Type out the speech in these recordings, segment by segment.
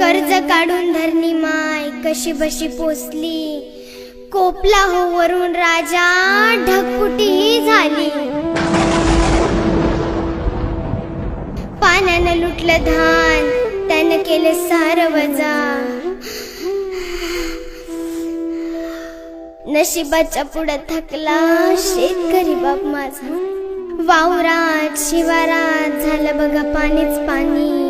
कर्ज काढून धरणी माय. कशी बशी पोचली कोपला हो वरून राजा. ढगपुटी झाली. पाण्यानं लुटलं धान. त्यानं केलं सार वजा. नशिबाच्या पुढं थकला शेतकरी बाप माझा. वावरात शिवारात झालं बघा पाणीच पाणी.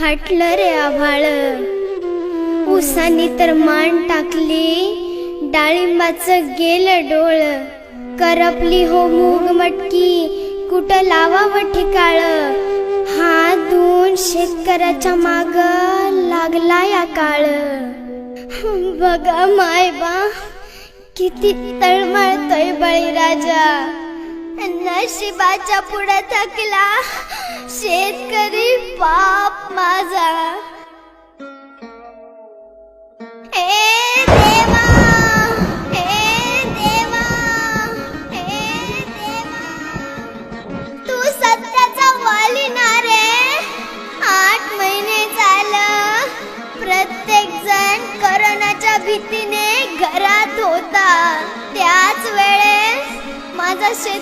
फाटलं रे आभाळ. उसानी तर मान टाकली. डाळिंबाचं गेलं डोळ. करपली हो मूग मटकी. कुठं लावावं ठिकाळ? हात दोन शेतकऱ्याच्या माग लागला या काळ. बघा मायबा किती तळमळतोय बळीराजा. नशिबाच्या पुढे थकला. शेतकरी बाप माझा. हे तू वाली आठ महिने करोनाच्या भीतीने घरात होता. त्याच वेळेस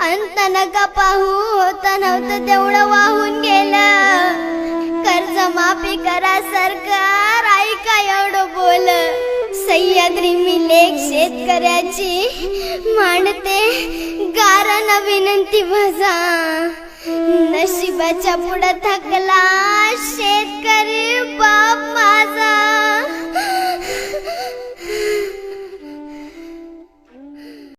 अंत नका पाहू होत नव्हतं तेवढं वाहून गेलं. कर्ज माफी करा सरकार ऐका एवढं बोल. सह्याद्री मी लेख शेतकऱ्याची मांडते गारा विनंती माझा. नशिबाच्या पुढं थकला शेतकरी बाप माझा.